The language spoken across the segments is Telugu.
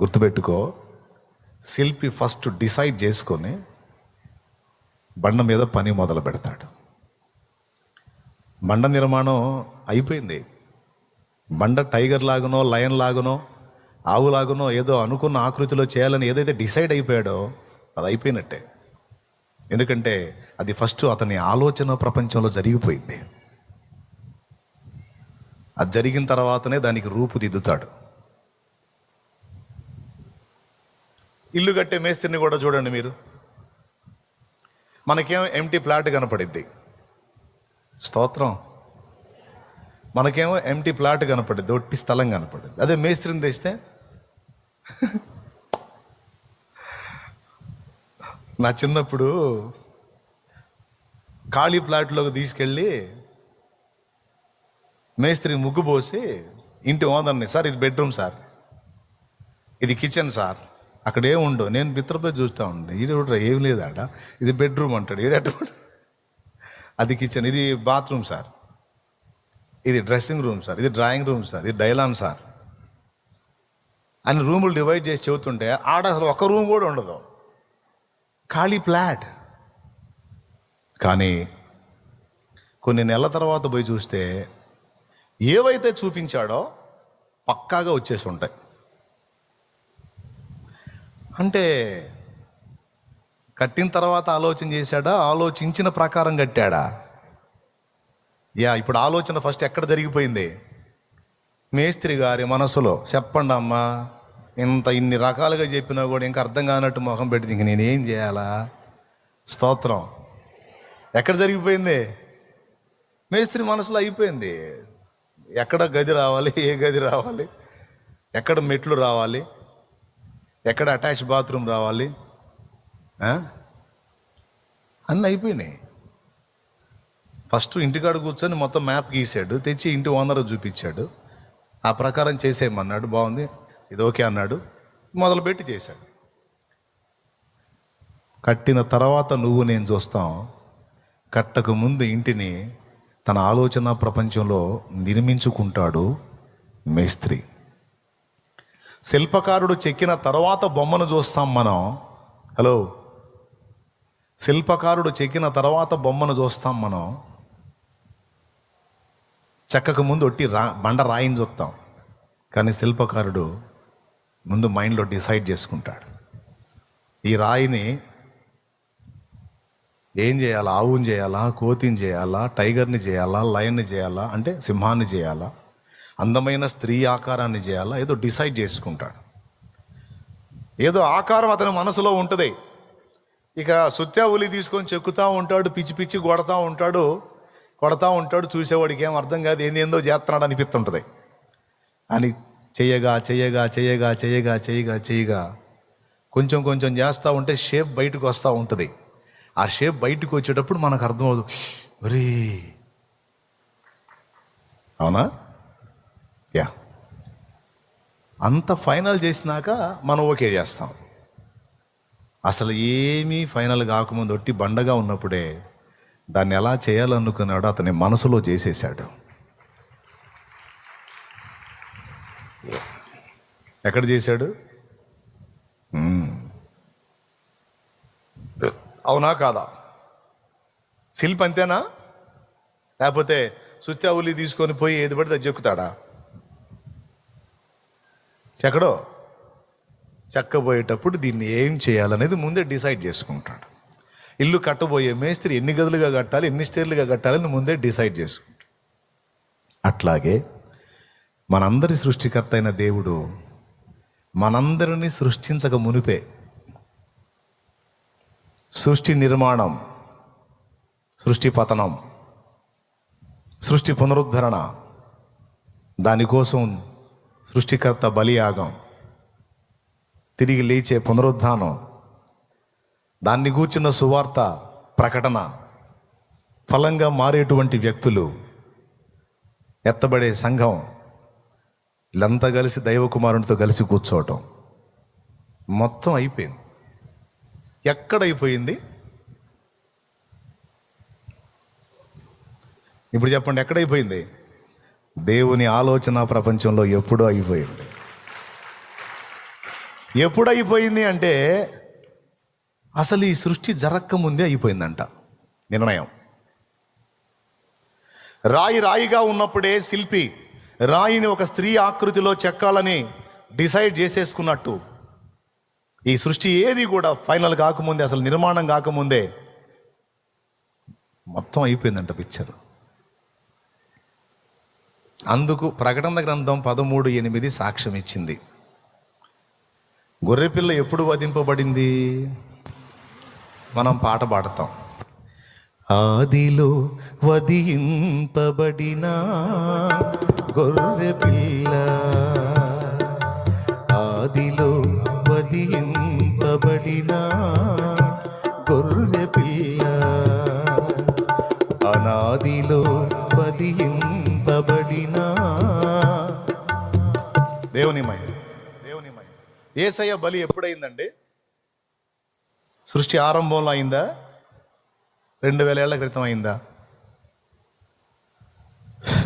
గుర్తుపెట్టుకో. శిల్పి ఫస్ట్ డిసైడ్ చేసుకొని బండ మీద పని మొదలు పెడతాడు. బండ నిర్మాణం అయిపోయింది. బండ టైగర్ లాగనో లయన్ లాగానో ఆవు లాగనో ఏదో అనుకున్న ఆకృతిలో చేయాలని ఏదైతే డిసైడ్ అయిపోయాడో అది అయిపోయినట్టే. ఎందుకంటే అది ఫస్ట్ అతని ఆలోచన ప్రపంచంలో జరిగిపోయింది. అది జరిగిన తర్వాతనే దానికి రూపుదిద్దుతాడు. ఇల్లు కట్టే మేస్త్రిని కూడా చూడండి మీరు. మనకేం ఎంటీ ప్లాట్ కనపడిద్ది. స్తోత్రం. మనకేమో ఎంటీ ప్లాట్ కనపడిద్ది ఒట్టి స్థలం కనపడిద్ది. అదే మేస్త్రిని తెస్తే నా చిన్నప్పుడు ఖాళీ ప్లాట్లోకి తీసుకెళ్ళి మేస్త్రి ముగ్గు పోసి ఇంటి ఓనర్ని సార్ ఇది బెడ్రూమ్ సార్. ఇది కిచెన్ సార్. అక్కడ ఏమి ఉండవు. నేను బిత్రపోయి చూస్తూ ఉండే. ఈడ కూడా ఏం లేదాడ ఇది బెడ్రూమ్ అంటాడు. ఈడ అది కిచెన్. ఇది బాత్రూమ్ సార్. ఇది డ్రెస్సింగ్ రూమ్ సార్. ఇది డ్రాయింగ్ రూమ్ సార్. ఇది డైలాన్ సార్. అని రూములు డివైడ్ చేసి చెబుతుంటే ఆడ అసలు ఒక రూమ్ కూడా ఉండదు. ఖాళీ ఫ్లాట్. కానీ కొన్ని నెలల తర్వాత పోయి చూస్తే ఏవైతే చూపించాడో పక్కాగా వచ్చేసి ఉంటాయి. అంటే కట్టిన తర్వాత ఆలోచన చేశాడా? ఆలోచించిన ప్రకారం కట్టాడా? యా ఇప్పుడు ఆలోచన ఫస్ట్ ఎక్కడ జరిగిపోయింది? మేస్త్రి గారి మనసులో. చెప్పండి అమ్మా ఇంత ఇన్ని రకాలుగా చెప్పినా కూడా ఇంకా అర్థం కానట్టు మొహం పెడితే ఇంక నేనేం చేయాలా? స్తోత్రం. ఎక్కడ జరిగిపోయింది? మేస్త్రి మనసులో అయిపోయింది. ఎక్కడ గది రావాలి ఏ గది రావాలి ఎక్కడ మెట్లు రావాలి ఎక్కడ అటాచ్ బాత్రూమ్ రావాలి? అన్నీ అయిపోయినాయి. ఫస్ట్ ఇంటికాడ కూర్చొని మొత్తం మ్యాప్ గీసాడు తెచ్చి ఇంటి ఓనర్ చూపించాడు. ఆ ప్రకారం చేసేయమన్నాడు బాగుంది ఇది ఓకే అన్నాడు మొదలుపెట్టి చేశాడు. కట్టిన తర్వాత నువ్వు నేను చూస్తాం. కట్టకు ముందు ఇంటిని తన ఆలోచన ప్రపంచంలో నిర్మించుకుంటాడు మేస్త్రి. శిల్పకారుడు చెక్కిన తర్వాత బొమ్మను చూస్తాం మనం. హలో? శిల్పకారుడు చెక్కిన తర్వాత బొమ్మను చూస్తాం మనం. చెక్కకు ముందు ఒట్టి రా బండ రాయిని చూస్తాం. కానీ శిల్పకారుడు ముందు మైండ్లో డిసైడ్ చేసుకుంటాడు. ఈ రాయిని ఏం చేయాలా? ఆవుని చేయాలా? కోతిని చేయాలా? టైగర్ని చేయాలా? లయన్ని చేయాలా? అంటే సింహాన్ని చేయాలా? అందమైన స్త్రీ ఆకారాన్ని చేయాలా? ఏదో డిసైడ్ చేసుకుంటాడు. ఏదో ఆకారం అతని మనసులో ఉంటుంది. ఇక సుత్యా ఉలి తీసుకొని చెక్కుతూ ఉంటాడు పిచ్చి పిచ్చి కొడతా ఉంటాడు కొడతా ఉంటాడు చూసేవాడికి ఏం అర్థం కాదు ఏంది ఏందో చేస్తున్నాడు అనిపిస్తుంటుంది. అని చెయ్యగా చెయ్యగా చేయగా చేయగా చెయ్యగా చెయ్యగా కొంచెం కొంచెం చేస్తూ ఉంటే షేప్ బయటకు వస్తూ ఉంటుంది. ఆ షేప్ బయటకు వచ్చేటప్పుడు మనకు అర్థమవుతుంది ఒరే అవునా? యా అంత ఫైనల్ చేసినాక మనం ఓకే చేస్తాం. అసలు ఏమీ ఫైనల్ కాకముందు ఒట్టి బండగా ఉన్నప్పుడే దాన్ని ఎలా చేయాలనుకున్నాడో అతని మనసులో చేసేసాడు ఎక్కడ చేశాడు? అవునా కాదా? శిల్పి అంతేనా? లేకపోతే సుత్యావులి ఉల్లి తీసుకొని పోయి ఏది పడితే అది చెక్కుతాడా? చెక్కడో చెక్కబోయేటప్పుడు దీన్ని ఏం చేయాలనేది ముందే డిసైడ్ చేసుకుంటాడు. ఇల్లు కట్టబోయే మేస్త్రి ఎన్ని గదులుగా కట్టాలి ఎన్ని స్టేర్లుగా కట్టాలని ముందే డిసైడ్ చేసుకుంటాడు. అట్లాగే మనందరి సృష్టికర్త అయిన దేవుడు మనందరినీ సృష్టించక మునిపే సృష్టి నిర్మాణం సృష్టి పతనం సృష్టి పునరుద్ధరణ దానికోసం సృష్టికర్త బలియాగం. తిరిగి లేచే పునరుద్ధానం. దాన్ని కూర్చున్న సువార్త ప్రకటన. ఫలంగా మారేటువంటి వ్యక్తులు. ఎత్తబడే సంఘం. వీళ్ళంతా కలిసి దైవకుమారునితో కలిసి కూర్చోవటం. మొత్తం అయిపోయింది. ఎక్కడైపోయింది? ఇప్పుడు చెప్పండి ఎక్కడైపోయింది? దేవుని ఆలోచన ప్రపంచంలో ఎప్పుడూ అయిపోయింది. ఎప్పుడు అయిపోయింది అంటే అసలు ఈ సృష్టి జరక్కముందే అయిపోయిందంట నిర్ణయం. రాయి రాయిగా ఉన్నప్పుడే శిల్పి రాయిని ఒక స్త్రీ ఆకృతిలో చెక్కాలని డిసైడ్ చేసేసుకున్నట్టు ఈ సృష్టి ఏది కూడా ఫైనల్ కాకముందే అసలు నిర్మాణం కాకముందే మొత్తం అయిపోయిందంట పిక్చర్. అందుకు ప్రకటన గ్రంథం పదమూడు ఎనిమిది సాక్ష్యం ఇచ్చింది గొర్రెపిల్ల ఎప్పుడు వధింపబడింది? మనం పాట పాడతాం. ఆదిలో వధింపబడిన గొర్రెపిల్ల ఆదిలో వధింపబడిన గొర్రెపిల్ల అనాదిలో దేవుని మహిమ. దేవుని మహిమ. ఏసయ్య బలి ఎప్పుడైందండి సృష్టి ఆరంభంలో అయిందా? రెండు వేల ఏళ్ళ క్రితం అయిందా?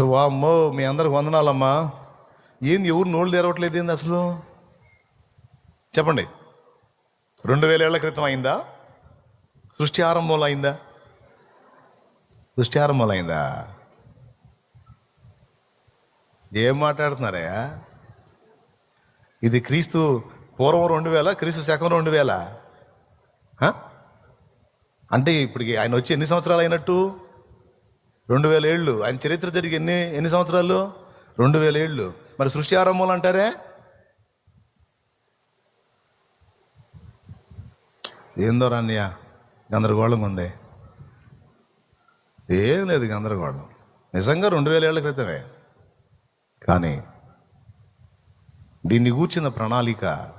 వామ్మో మీ అందరికి వందనాలమ్మా. ఏంది ఎవరు నోళ్ళు తెరవట్లేదు ఏంది అసలు? చెప్పండి. రెండు వేల ఏళ్ళ క్రితం అయిందా? సృష్టి ఆరంభంలో అయిందా? సృష్టి ఆరంభంలో అయిందా? ఏం మాట్లాడుతున్నారా ఇది క్రీస్తు పూర్వం రెండు వేల క్రీస్తు శకం రెండు వేల? అంటే ఇప్పటికి ఆయన వచ్చి ఎన్ని సంవత్సరాలు అయినట్టు? రెండు వేల ఏళ్ళు. ఆయన చరిత్ర జరిగి ఎన్ని ఎన్ని సంవత్సరాలు? రెండు వేల ఏళ్ళు. మరి సృష్టి ఆరంభంలో అంటారే? ఏందో రాన్య గందరగోళంగా ఉంది. ఏం లేదు గందరగోళం. నిజంగా రెండు వేల ఏళ్ళ క్రితమే. కానీ దీన్ని కూర్చిన ప్రణాళిక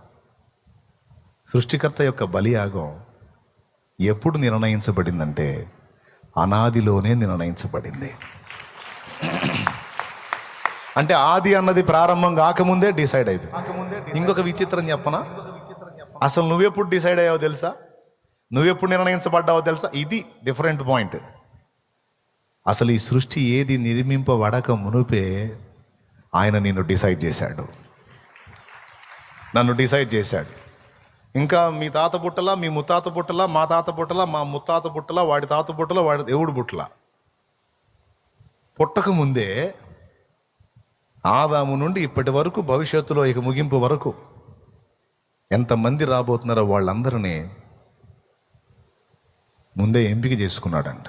సృష్టికర్త యొక్క బలియాగం ఎప్పుడు నిర్ణయించబడిందంటే అనాదిలోనే నిర్ణయించబడింది. అంటే ఆది అన్నది ప్రారంభం కాకముందే డిసైడ్ అయిపోయింది. ఇంకొక విచిత్రం చెప్పనా? అసలు నువ్వెప్పుడు డిసైడ్ అయ్యావో తెలుసా? నువ్వెప్పుడు నిర్ణయించబడ్డావో తెలుసా? ఇది డిఫరెంట్ పాయింట్. అసలు ఈ సృష్టి ఏది నిర్మింపబడక మునుపే ఆయన నిన్ను డిసైడ్ చేశాడు. నన్ను డిసైడ్ చేశాడు. ఇంకా మీ తాత బుట్టలా మీ ముత్తాత బుట్టలా మా తాత బుట్టలా మా ముత్తాత బుట్టలా వాడి తాత బుట్టలా వాడి దేవుడు బుట్టలా పుట్టక ముందే ఆదాము నుండి ఇప్పటి వరకు భవిష్యత్తులో ఇక ముగింపు వరకు ఎంతమంది రాబోతున్నారో వాళ్ళందరినీ ముందే ఎంపిక చేసుకున్నాడంట.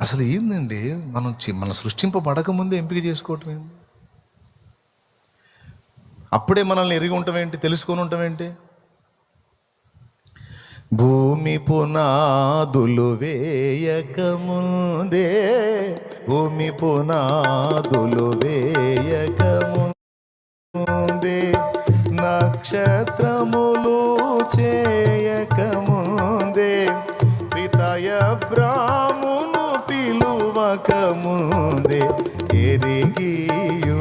అసలు ఏందండి? మనం మన సృష్టింపబడక ముందే ఎంపిక చేసుకోవటం ఏంది? అప్పుడే మనల్ని ఎరిగి ఉండటం ఏంటి తెలుసుకొని ఉండటం ఏంటి భూమి పునాదులు వేయక ముందే భూమి పునాదులు వేయక ముందే నక్షత్రములు చేయక ముందే పితయ బ్రాహ్మును పిలువక ముందే ఎరిగియుంటివి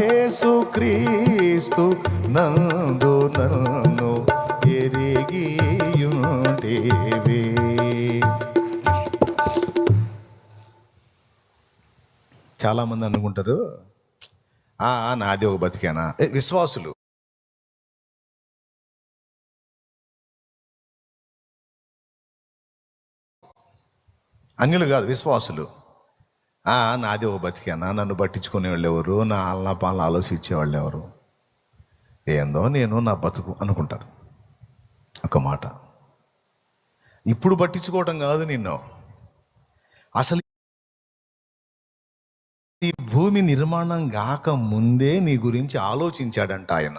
యేసుక్రీస్తు నందు నన్ను ఎరిగియుంటివి. చాలామంది అనుకుంటారు "ఆ, నాది ఒక బతికేనా? ఏ, విశ్వాసులు. అన్యులు కాదు విశ్వాసులు. నాది ఓ బతికేనా నన్ను పట్టించుకునేవాళ్ళు ఎవరు? నా ఆలన ఆలోచించేవాళ్ళు ఎవరు? ఏందో నేను నా బతుకు అనుకుంటారు. ఒక మాట. ఇప్పుడు పట్టించుకోవటం కాదు నిన్ను. అసలు ఈ భూమి నిర్మాణం గాక ముందే నీ గురించి ఆలోచించాడంట ఆయన.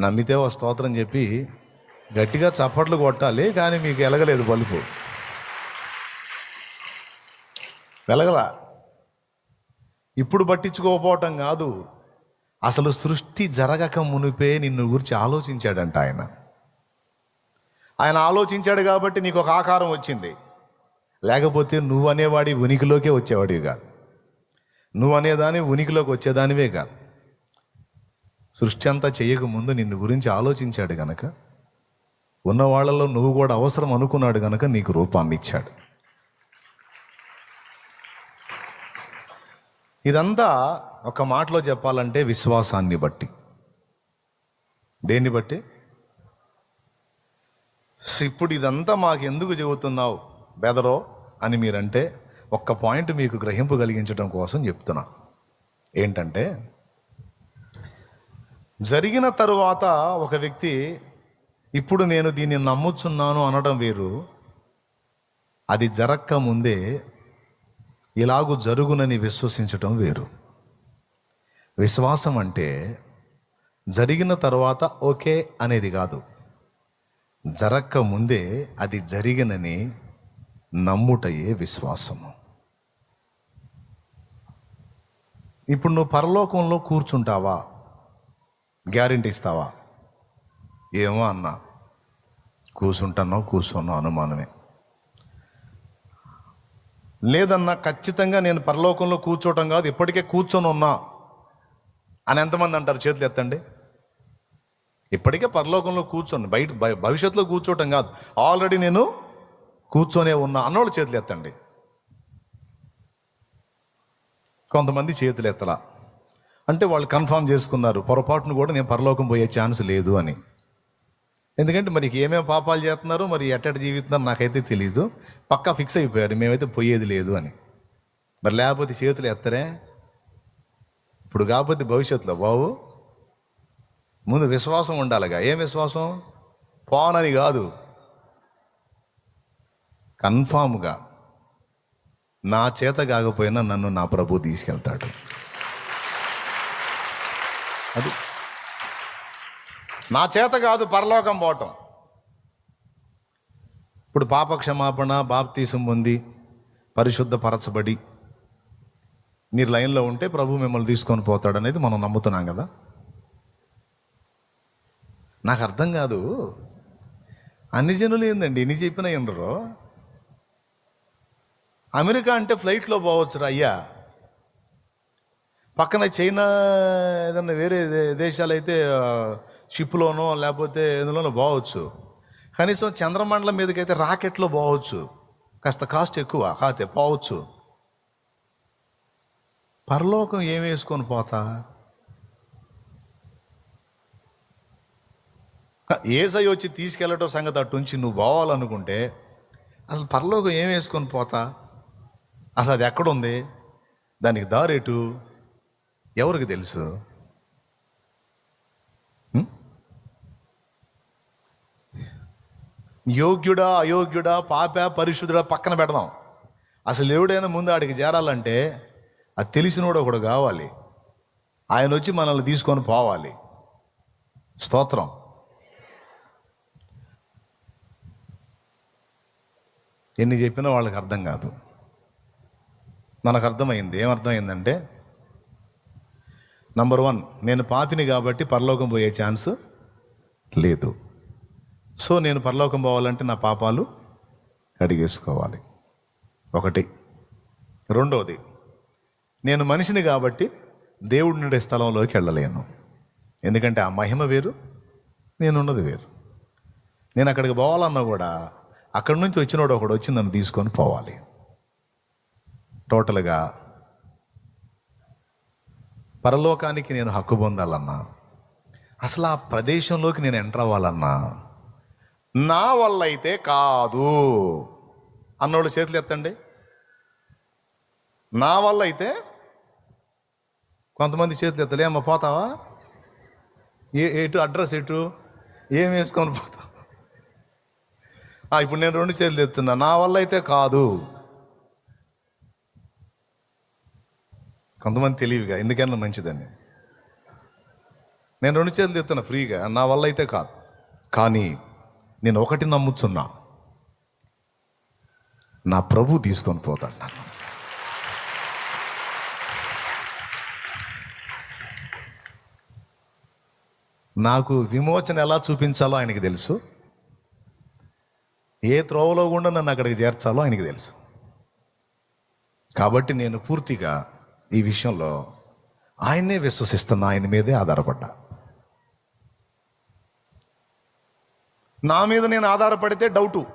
నమ్మితే ఓ స్తోత్రం చెప్పి గట్టిగా చప్పట్లు కొట్టాలి కానీ మీకు ఎలగలేదు బలుపు. వెలగలా. ఇప్పుడు పట్టించుకోకపోవటం కాదు. అసలు సృష్టి జరగక మునిపే నిన్ను గురించి ఆలోచించాడంట ఆయన. ఆయన ఆలోచించాడు కాబట్టి నీకు ఒక ఆకారం వచ్చింది. లేకపోతే నువ్వు అనేవాడి ఉనికిలోకే వచ్చేవాడివి కాదు. నువ్వు అనేదాని ఉనికిలోకి వచ్చేదానివే కాదు. సృష్టి అంతా చేయకముందు నిన్ను గురించి ఆలోచించాడు గనక ఉన్న వాళ్ళలో నువ్వు కూడా అవసరం అనుకున్నాడు గనక నీకు రూపాన్ని ఇచ్చాడు. ఇదంతా ఒక మాటలో చెప్పాలంటే విశ్వాసాన్ని బట్టి. దేన్ని బట్టి? ఇప్పుడు ఇదంతా మాకు ఎందుకు చెబుతున్నావు బెదరో అని మీరంటే ఒక్క పాయింట్ మీకు గ్రహింపు కలిగించడం కోసం చెప్తున్నా. ఏంటంటే జరిగిన తరువాత ఒక వ్యక్తి ఇప్పుడు నేను దీన్ని నమ్ముచున్నాను అనడం వేరు. అది జరక్క ముందే ఇలాగు జరుగునని విశ్వసించటం వేరు. విశ్వాసం అంటే జరిగిన తర్వాత ఓకే అనేది కాదు. జరక్క ముందే అది జరిగినని నమ్ముటయే విశ్వాసము. ఇప్పుడు నువ్వు పరలోకంలో కూర్చుంటావా? గ్యారెంటీ ఇస్తావా? ఏమో అన్నా. కూర్చుంటానో కూర్చున్నావు అనుమానమే. లేదన్నా ఖచ్చితంగా నేను పరలోకంలో కూర్చోవటం కాదు ఇప్పటికే కూర్చొని ఉన్నా అని ఎంతమంది అంటారు చేతులు ఎత్తండి? ఇప్పటికే పరలోకంలో కూర్చోండి బయట భవిష్యత్తులో కూర్చోవటం కాదు. ఆల్రెడీ నేను కూర్చొనే ఉన్నా అన్నోళ్ళు చేతులు ఎత్తండి. కొంతమంది చేతులు ఎత్తలా. అంటే వాళ్ళు కన్ఫామ్ చేసుకున్నారు పొరపాటును కూడా నేను పరలోకం పోయే ఛాన్స్ లేదు అని. ఎందుకంటే మరి ఏమేమి పాపాలు చేస్తున్నారు మరి ఎట్టట జీవిస్తున్నారు నాకైతే తెలియదు పక్కా ఫిక్స్ అయిపోయారు మేమైతే పోయేది లేదు అని. మరి లేకపోతే చేతులు ఎత్తరే? ఇప్పుడు కాకపోతే భవిష్యత్తులో బాబు ముందు విశ్వాసం ఉండాలిగా. ఏం విశ్వాసం? పోనని కాదు. కన్ఫామ్గా నా చేత కాకపోయినా నన్ను నా ప్రభు తీసుకెళ్తాడు. అది నా చేత కాదు పరలోకం పోవటం. ఇప్పుడు పాప క్షమాపణ బాప్తీసం పొంది పరిశుద్ధపరచబడి మీరు లైన్లో ఉంటే ప్రభు మిమ్మల్ని తీసుకొని పోతాడు అనేది మనం నమ్ముతున్నాం కదా. నాకు అర్థం కాదు. అన్ని జనులు ఏందండి? ఎన్ని చెప్పినా ఉండరు? అమెరికా అంటే ఫ్లైట్లో పోవచ్చు అయ్యా. పక్కన చైనా ఏదన్నా వేరే దేశాలైతే షిప్లోనో లేకపోతే ఎందులోనో బాగవచ్చు కనీసం చంద్రమండలం మీదకైతే రాకెట్లో పోవచ్చు. కాస్త కాస్ట్ ఎక్కువ కాతే పోవచ్చు. పరలోకం ఏం వేసుకొని పోతా? ఏసై వచ్చి తీసుకెళ్ళటం సంగతి అట్టుంచి నువ్వు పోవాలనుకుంటే అసలు పరలోకం ఏం వేసుకొని పోతా? అసలు అది ఎక్కడుంది? దానికి దారేటు ఎవరికి తెలుసు? యోగ్యుడా అయోగ్యుడా పాప పరిశుద్ధుడా పక్కన పెడదాం. అసలు ఎవడైనా ముందు ఆడికి చేరాలంటే అది తెలిసినోడు ఒకడు కావాలి. ఆయన వచ్చి మనల్ని తీసుకొని పోవాలి. స్తోత్రం. ఎన్ని చెప్పినా వాళ్ళకి అర్థం కాదు. మనకు అర్థమైంది. ఏమర్థమైందంటే నంబర్ వన్ నేను పాపిని కాబట్టి పరలోకం పోయే ఛాన్స్ లేదు. సో నేను పరలోకం పోవాలంటే నా పాపాలు కడిగేసుకోవాలి. ఒకటి. రెండవది నేను మనిషిని కాబట్టి దేవుడి నుండి స్థలంలోకి వెళ్ళలేను. ఎందుకంటే ఆ మహిమ వేరు నేనున్నది వేరు. నేను అక్కడికి పోవాలన్నా కూడా అక్కడి నుంచి వచ్చినోడు ఒకడు వచ్చి నన్ను తీసుకొని పోవాలి. టోటల్గా పరలోకానికి నేను హక్కు పొందాలన్నా అసలు ఆ ప్రదేశంలోకి నేను ఎంటర్ అవ్వాలన్నా నా వల్ల అయితే కాదు. అన్నోళ్ళు చేతులు ఎత్తండి. నా వల్ల అయితే కొంతమంది చేతులు ఎత్తలే అమ్మ పోతావా? ఏ ఎటు అడ్రస్ ఎటు? ఏం వేసుకొని పోతావు? ఇప్పుడు నేను రెండు చేతులు ఎత్తున్నా. నా వల్ల అయితే కాదు. కొంతమంది తెలివిగా ఎందుకన్నా మంచిదని. నేను రెండు చేతులు ఎత్తున్నా ఫ్రీగా నా వల్ల అయితే కాదు. కానీ నేను ఒకటి నమ్ముతున్నా నా ప్రభు తీసుకొని పోతాడు నన్ను. నాకు విమోచన ఎలా చూపించాలో ఆయనకి తెలుసు. ఏ త్రోవలో కూడా నన్ను అక్కడికి చేర్చాలో ఆయనకి తెలుసు. కాబట్టి నేను పూర్తిగా ఈ విషయంలో ఆయన్నే విశ్వసిస్తున్నా ఆయన మీదే ఆధారపడ్డా. నా మీద నేను ఆధారపడితే డౌటు.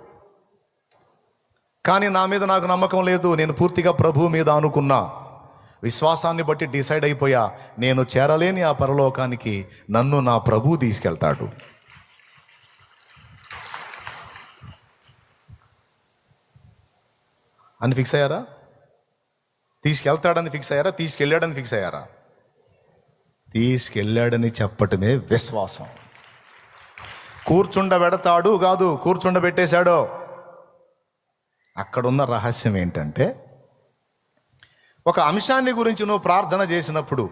కానీ నా మీద నాకు నమ్మకం లేదు. నేను పూర్తిగా ప్రభువు మీద అనుకున్నా విశ్వాసాన్ని బట్టి డిసైడ్ అయిపోయా. నేను చేరలేని ఆ పరలోకానికి నన్ను నా ప్రభు తీసుకెళ్తాడు. అని ఫిక్స్ అయ్యారా? తీసుకెళ్తాడని ఫిక్స్ అయ్యారా? తీసుకెళ్ళాడని ఫిక్స్ అయ్యారా? తీసుకెళ్ళాడని చెప్పటమే విశ్వాసం. కూర్చుండబెడతాడు కాదు కూర్చుండబెట్టేశాడో. అక్కడున్న రహస్యం ఏంటంటే ఒక అంశాన్ని గురించి నువ్వు ప్రార్థన చేసినప్పుడు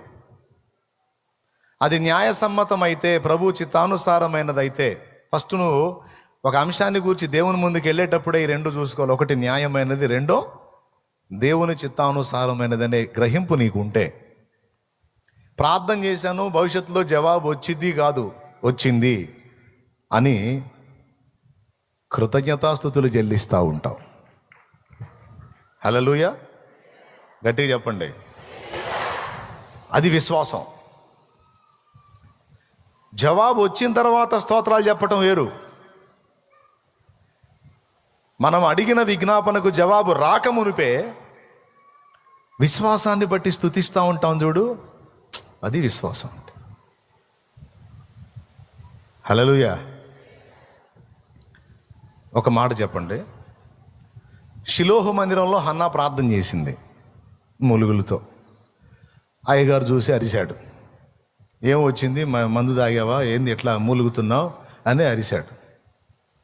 అది న్యాయసమ్మతమైతే ప్రభు చిత్తానుసారమైనదైతే ఫస్ట్ నువ్వు ఒక అంశాన్ని గురించి దేవుని ముందుకు వెళ్ళేటప్పుడే ఈ రెండు చూసుకోవాలి. ఒకటి న్యాయమైనది రెండో దేవుని చిత్తానుసారమైనదనే గ్రహింపు నీకు ఉంటే ప్రార్థన చేశాను భవిష్యత్తులో జవాబు వచ్చింది కాదు వచ్చింది. అని కృతజ్ఞతాస్థుతులు చెల్లిస్తూ ఉంటాం. హలలుయ గట్టిగా చెప్పండి. అది విశ్వాసం. జవాబు వచ్చిన తర్వాత స్తోత్రాలు చెప్పటం వేరు. మనం అడిగిన విజ్ఞాపనకు జవాబు రాకమునిపే విశ్వాసాన్ని బట్టి స్థుతిస్తూ ఉంటాం చూడు. అది విశ్వాసం అంటే హలలుయ ఒక మాట చెప్పండి. శిలోహు మందిరంలో హన్నా ప్రార్థన చేసింది మూలుగులతో. అయ్యగారు చూసి అరిశాడు ఏం వచ్చింది? మ- మందు తాగావా? ఏంది ఎట్లా మూలుగుతున్నావు? అని అరిశాడు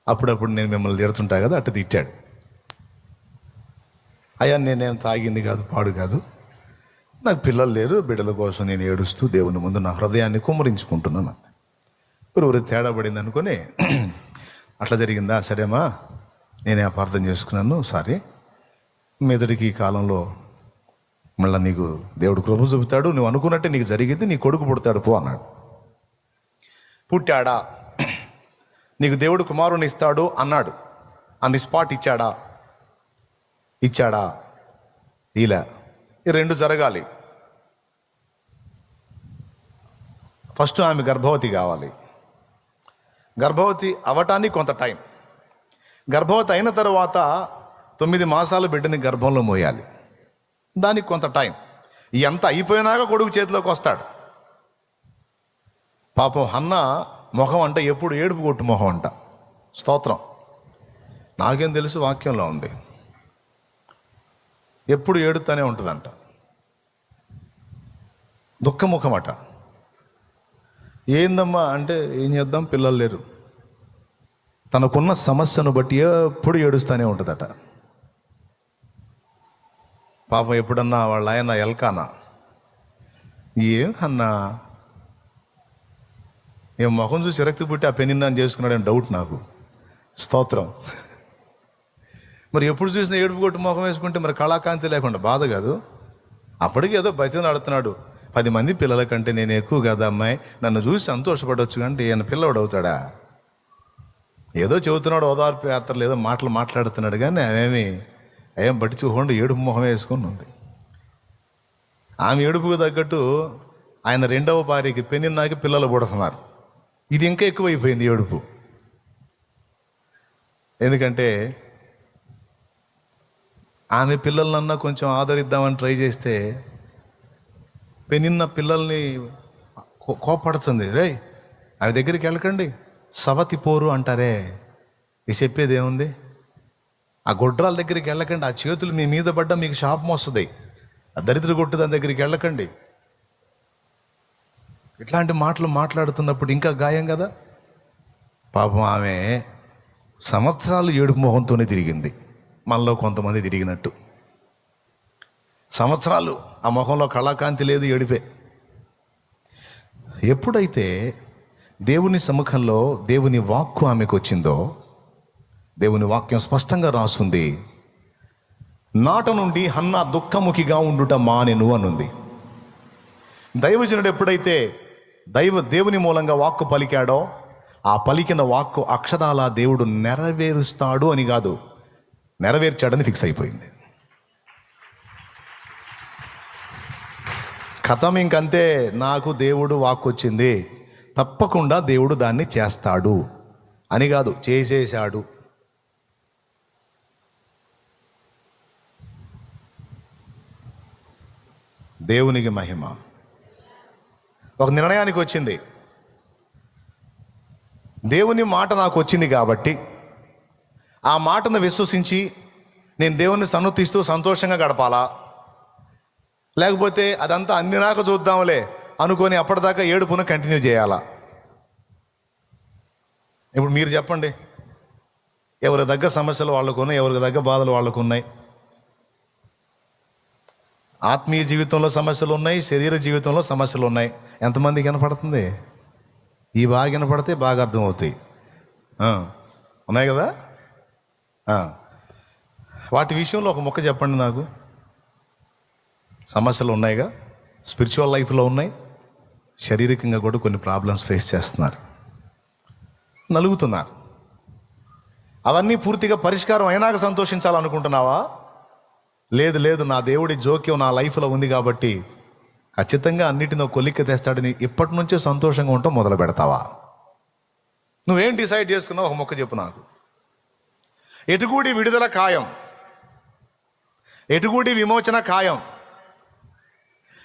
అప్పుడప్పుడు నేను మిమ్మల్ని తిడుతుంటా కదా అట్ట తిట్టాడు. అయ్యా నేనేం తాగింది కాదు పాడు కాదు. నాకు పిల్లలు లేరు బిడ్డల కోసం నేను ఏడుస్తూ దేవుని ముందు నా హృదయాన్ని కుమ్మరించుకుంటున్నాను. ఊరి తేడా పడింది అనుకొని అట్లా జరిగిందా? సరేమా నేనే అపార్థం చేసుకున్నాను సారీ. మెదడికి ఈ కాలంలో మళ్ళీ నీకు దేవుడు కృప చూపుతాడు నువ్వు అనుకున్నట్టే నీకు జరిగింది నీ కొడుకు పుడతాడు పో అన్నాడు. పుట్టాడా? నీకు దేవుడు కుమారుని ఇస్తాడు అన్నాడు. ఆన్ ది స్పాట్ ఇచ్చాడా? ఇచ్చాడా? ఇలా. ఈ రెండు జరగాలి. ఫస్ట్ ఆమె గర్భవతి కావాలి. గర్భవతి అవటానికి కొంత టైం. గర్భవతి అయిన తర్వాత తొమ్మిది మాసాలు బిడ్డని గర్భంలో మోయాలి. దానికి కొంత టైం. ఎంత అయిపోయినాక కొడుకు చేతిలోకి వస్తాడు. పాపం అన్న మొహం అంట ఎప్పుడు ఏడుపు కొట్టు మొహం అంట. స్తోత్రం. నాకేం తెలుసు వాక్యంలో ఉంది. ఎప్పుడు ఏడుతూనే ఉంటుందంట. దుఃఖముఖమట ఏందమ్మా అంటే ఏం చేద్దాం? పిల్లలు లేరు. తనకున్న సమస్యను బట్టి ఎప్పుడు ఏడుస్తూనే ఉంటుందట. పాపం ఎప్పుడన్నా వాళ్ళ ఆయన ఎల్కానా? ఏం అన్నా? ఏం ముఖం చూసి విరక్తి పుట్టి ఆ పెనిందని చేసుకున్నాడని డౌట్ నాకు. స్తోత్రం. మరి ఎప్పుడు చూసినా ఏడుపు కొట్టు ముఖం వేసుకుంటే మరి కళాకాంతి లేకుండా బాధ కాదు. అప్పటికి ఏదో బతిని ఆడుతున్నాడు. పది మంది పిల్లల కంటే నేను ఎక్కువ కదా అమ్మాయి. నన్ను చూసి సంతోషపడవచ్చు అంటే ఈయన పిల్లవాడు అవుతాడా? ఏదో చెబుతున్నాడు ఓదార్పు యాత్రలు ఏదో మాటలు మాట్లాడుతున్నాడు కానీ ఆమెమి ఏం బట్టి చూకుండా ఏడుపు మొహం వేసుకొని ఉంది. ఆమె ఏడుపుకు తగ్గట్టు ఆయన రెండవ భార్యకి పెనిన్నాకి పిల్లలు పుడుతున్నారు. ఇది ఇంకా ఎక్కువైపోయింది ఏడుపు. ఎందుకంటే ఆమె పిల్లలన్నా కొంచెం ఆదరిద్దామని ట్రై చేస్తే పెనిన్న పిల్లల్ని కోపడుతుంది. రే ఆమె దగ్గరికి వెళ్ళకండి. సవతి పోరు అంటారే. ఇది చెప్పేది ఏముంది? ఆ గొడ్రాల దగ్గరికి వెళ్ళకండి. ఆ చేతులు మీ మీద పడ్డ మీకు శాపం వస్తుంది. ఆ దరిద్ర కొట్టు దాని దగ్గరికి వెళ్ళకండి. ఇట్లాంటి మాటలు మాట్లాడుతున్నప్పుడు ఇంకా గాయం కదా? పాపం ఆమె సంవత్సరాలు ఏడుపు మొహంతోనే తిరిగింది. మనలో కొంతమంది తిరిగినట్టు. సంవత్సరాలు ఆ ముఖంలో కళాకాంతి లేదు ఏడిపే. ఎప్పుడైతే దేవుని సముఖంలో దేవుని వాక్కు ఆమెకు వచ్చిందో దేవుని వాక్యం స్పష్టంగా రాస్తుంది నాట నుండి హన్న దుఃఖముఖిగా ఉండుట మానెను అనుంది. దైవజనుడు ఎప్పుడైతే దైవ దేవుని మూలంగా వాక్కు పలికాడో ఆ పలికిన వాక్కు అక్షరాల దేవుడు నెరవేరుస్తాడు అని కాదు నెరవేర్చాడని ఫిక్స్ అయిపోయింది. కథం ఇంకంతే నాకు దేవుడు వాక్కొచ్చింది. తప్పకుండా దేవుడు దాన్ని చేస్తాడు. అని కాదు చేసేశాడు. దేవునికి మహిమ. ఒక నిర్ణయానికి వచ్చింది. దేవుని మాట నాకు వచ్చింది కాబట్టి ఆ మాటను విశ్వసించి నేను దేవుని సన్నుతిస్తూ సంతోషంగా గడపాలా? లేకపోతే అదంతా అందినాక చూద్దాంలే అనుకొని అప్పటిదాకా ఏడుపును కంటిన్యూ చేయాలా? ఇప్పుడు మీరు చెప్పండి. ఎవరి దగ్గర సమస్యలు వాళ్ళకు ఉన్నాయి ఎవరికి దగ్గర బాధలు వాళ్ళకు ఉన్నాయి? ఆత్మీయ జీవితంలో సమస్యలు ఉన్నాయి శరీర జీవితంలో సమస్యలు ఉన్నాయి. ఎంతమందికి వినపడుతుంది? ఈ బాగా వినపడితే బాగా అర్థమవుతాయి. ఉన్నాయి కదా? వాటి విషయంలో ఒక మొక్క చెప్పండి నాకు. సమస్యలు ఉన్నాయిగా స్పిరిచువల్ లైఫ్లో ఉన్నాయి. శారీరకంగా కూడా కొన్ని ప్రాబ్లమ్స్ ఫేస్ చేస్తున్నారు. నలుగుతున్నారు. అవన్నీ పూర్తిగా పరిష్కారం అయినాక సంతోషించాలనుకుంటున్నావా? లేదు లేదు నా దేవుడి జోక్యం నా లైఫ్లో ఉంది కాబట్టి ఖచ్చితంగా అన్నిటినో కొలిక్కి తెస్తాడని ఇప్పటి నుంచే సంతోషంగా ఉంటాం మొదలు పెడతావా? నువ్వేం డిసైడ్ చేసుకున్నావు? ఒక మొక్క చెప్పు నాకు. ఎటుగూడి విడుదల ఖాయం? ఎటుగూడి విమోచన ఖాయం?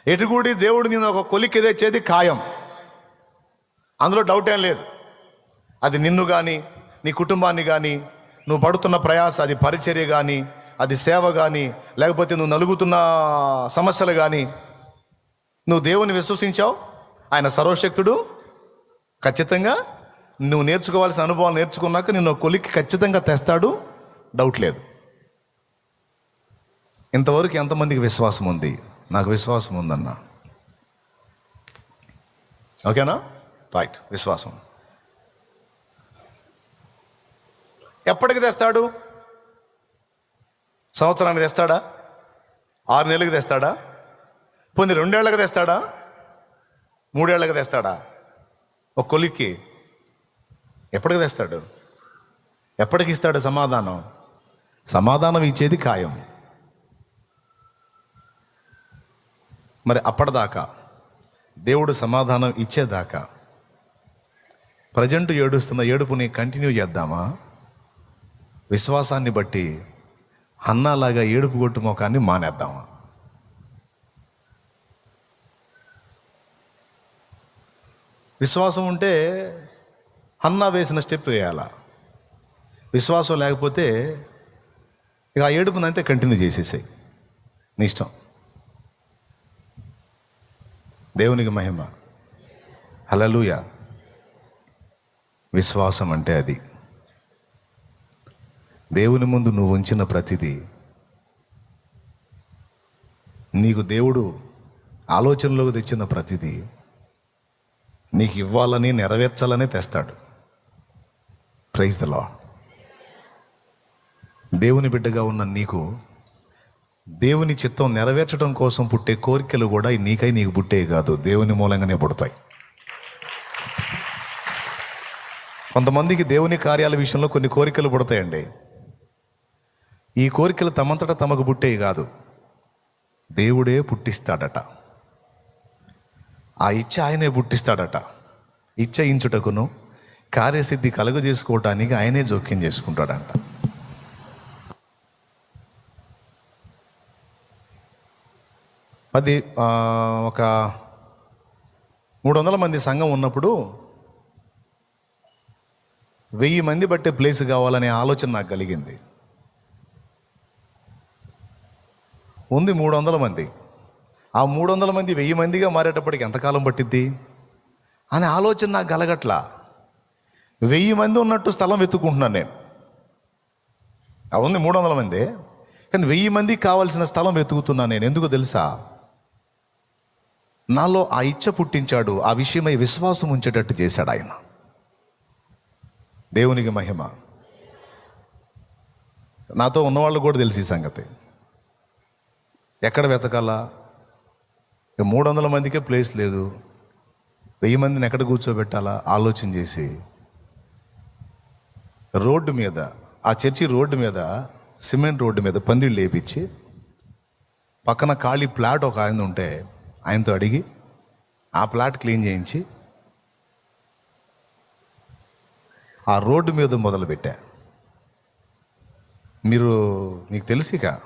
ఎటుగూడి దేవుడు నేను ఒక కొలిక్కి తెచ్చేది ఖాయం. అందులో డౌట్ ఏం లేదు. అది నిన్ను కానీ నీ కుటుంబాన్ని కానీ నువ్వు పడుతున్న ప్రయాస అది పరిచర్య కానీ అది సేవ కానీ లేకపోతే నువ్వు నలుగుతున్న సమస్యలు కానీ నువ్వు దేవుని విశ్వసించావు ఆయన సర్వశక్తుడు ఖచ్చితంగా నువ్వు నేర్చుకోవాల్సిన అనుభవాలు నేర్చుకున్నాక నిన్ను కొలిక్కి ఖచ్చితంగా తెస్తాడు డౌట్ లేదు. ఇంతవరకు ఎంతమందికి విశ్వాసం ఉంది? నాకు విశ్వాసం ఉందన్న. ఓకేనా? రైట్ విశ్వాసం. ఎప్పటికి తెస్తాడు? సంవత్సరానికి తెస్తాడా? ఆరు నెలలకు తెస్తాడా? పొంది రెండేళ్ళకు తెస్తాడా? మూడేళ్ళకు తెస్తాడా? ఒక కొలిక్కి ఎప్పటికి తెస్తాడు? ఎప్పటికి ఇస్తాడు సమాధానం? సమాధానం ఇచ్చేది ఖాయం. మరి అప్పటిదాకా దేవుడు సమాధానం ఇచ్చేదాకా ప్రజెంట్ ఏడుస్తున్న ఏడుపుని కంటిన్యూ చేద్దామా? విశ్వాసాన్ని బట్టి అన్నాలాగా ఏడుపు కొట్టు ముఖాన్ని మానేద్దామా? విశ్వాసం ఉంటే అన్నా వేసిన స్టెప్ వేయాలా? విశ్వాసం లేకపోతే ఇక ఆ ఏడుపుని కంటిన్యూ చేసేసాయి. నీ ఇష్టం. దేవునికి మహిమ. హలలుయ విశ్వాసం అంటే అది. దేవుని ముందు నువ్వు ఉంచిన ప్రతిదీ నీకు దేవుడు ఆలోచనలోకి తెచ్చిన ప్రతిదీ నీకు ఇవ్వాలని నెరవేర్చాలని తెస్తాడు. ప్రైజ్ ద లా దేవుని బిడ్డగా ఉన్న నీకు దేవుని చిత్తం నెరవేర్చడం కోసం పుట్టే కోరికలు కూడా నీకై నీకు పుట్టే కాదు. దేవుని మూలంగానే పుడతాయి. కొంతమందికి దేవుని కార్యాల విషయంలో కొన్ని కోరికలు పుడతాయండి. ఈ కోరికలు తమంతట తమకు పుట్టేవి కాదు. దేవుడే పుట్టిస్తాడట. ఆ ఇచ్చ ఆయనే పుట్టిస్తాడట. ఇచ్చయించుటకును కార్యసిద్ధి కలుగజేసుకోవటానికి ఆయనే జోక్యం చేసుకుంటాడంట. అది ఒక మూడు వందల మంది సంఘం ఉన్నప్పుడు వెయ్యి మంది బట్టే ప్లేస్ కావాలనే ఆలోచన నాకు కలిగింది. ఉంది మూడు వందల మంది. ఆ మూడు వందల మంది వెయ్యి మందిగా మారేటప్పటికి ఎంతకాలం పట్టిద్ది? అనే ఆలోచన నాకు కలగట్లా. వెయ్యి మంది ఉన్నట్టు స్థలం వెతుక్కుంటున్నాను నేను. ఉంది మూడు వందల మంది. కానీ వెయ్యి మందికి కావాల్సిన స్థలం వెతుకుతున్నాను నేను. ఎందుకు తెలుసా? నాలో ఆ ఇచ్చ పుట్టించాడు ఆ విషయమై విశ్వాసం ఉంచేటట్టు చేశాడు ఆయన. దేవునికి మహిమ. నాతో ఉన్నవాళ్ళు కూడా తెలిసి ఈ సంగతి. ఎక్కడ వెతకాలా? ఇక మూడు వందల మందికే ప్లేస్ లేదు. వెయ్యి మందిని ఎక్కడ కూర్చోబెట్టాలా? ఆలోచన చేసి. రోడ్డు మీద ఆ చర్చి రోడ్డు మీద సిమెంట్ రోడ్డు మీద పందిళ్ళు లేపించి పక్కన ఖాళీ ప్లాట్ ఒక ఆయన ఉంటే ఆయనతో అడిగి ఆ ప్లాట్ క్లీన్ చేయించి ఆ రోడ్డు మీద మొదలుపెట్టా. మీరు మీకు తెలిసిక?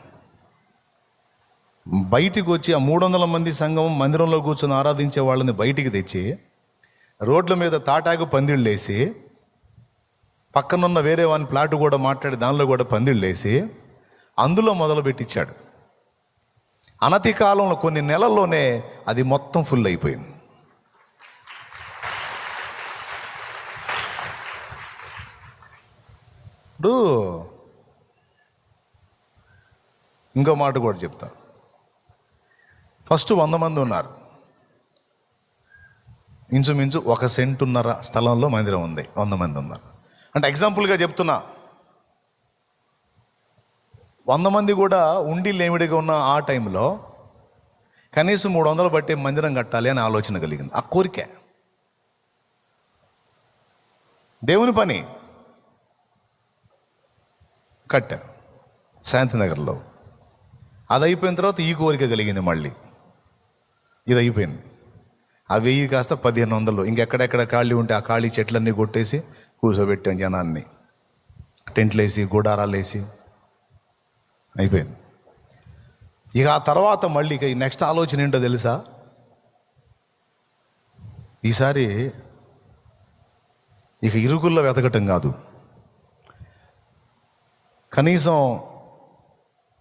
బయటికి వచ్చి ఆ మూడు వందల మంది సంఘం మందిరంలో కూర్చొని ఆరాధించే వాళ్ళని బయటికి తెచ్చి రోడ్ల మీద తాటాకు పందిళ్ళు వేసి పక్కనున్న వేరే వాని ప్లాట్ కూడా మాట్లాడి దానిలో కూడా పందిళ్ళు వేసి అందులో మొదలుపెట్టించాడు అనతి కాలంలో కొన్ని నెలల్లోనే అది మొత్తం ఫుల్ అయిపోయింది. ఇప్పుడు ఇంకో మాట కూడా చెప్తా. ఫస్ట్ వంద మంది ఉన్నారు. ఇంచుమించు ఒక సెంటున్నర స్థలంలో మందిరం ఉంది. వంద మంది ఉన్నారు. అంటే ఎగ్జాంపుల్గా చెప్తున్నా. వంద మంది కూడా ఉండి లేమిడిగా ఉన్న ఆ టైంలో కనీసం మూడు వందలు బట్టే మందిరం కట్టాలి అని ఆలోచన కలిగింది. ఆ కోరిక. దేవుని పని. కట్టా. శాంతినగర్లో అది అయిపోయిన తర్వాత ఈ కోరిక కలిగింది మళ్ళీ. ఇది అయిపోయింది ఆ వెయ్యి కాస్త పదిహేను వందలు ఇంకెక్కడెక్కడ ఖాళీ ఉంటే ఆ ఖాళీ చెట్లన్నీ కొట్టేసి కూర్చోబెట్టాం జనాన్ని. టెంట్లు వేసి గుడారాలు వేసి అయిపోయింది. ఇక ఆ తర్వాత మళ్ళీ ఇక నెక్స్ట్ ఆలోచన ఏంటో తెలుసా? ఈసారి ఇక ఇరుగుల్లో వెతకటం కాదు. కనీసం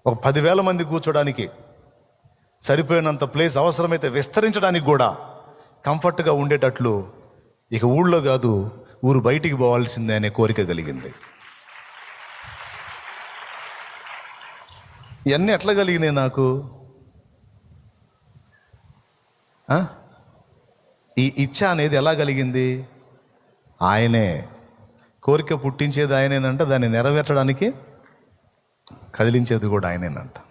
ఒక పదివేల మంది కూర్చోడానికి సరిపోయినంత ప్లేస్ అవసరమైతే విస్తరించడానికి కూడా కంఫర్ట్గా ఉండేటట్లు ఇక ఊళ్ళో కాదు ఊరు బయటికి పోవాల్సిందే అనే కోరిక కలిగింది. ఇవన్నీ ఎట్లా కలిగినాయి నాకు? ఈ ఇచ్చ అనేది ఎలా కలిగింది? ఆయనే. కోరిక పుట్టించేది ఆయనేనంట దాన్ని నెరవేర్చడానికి కదిలించేది కూడా ఆయనేనంట.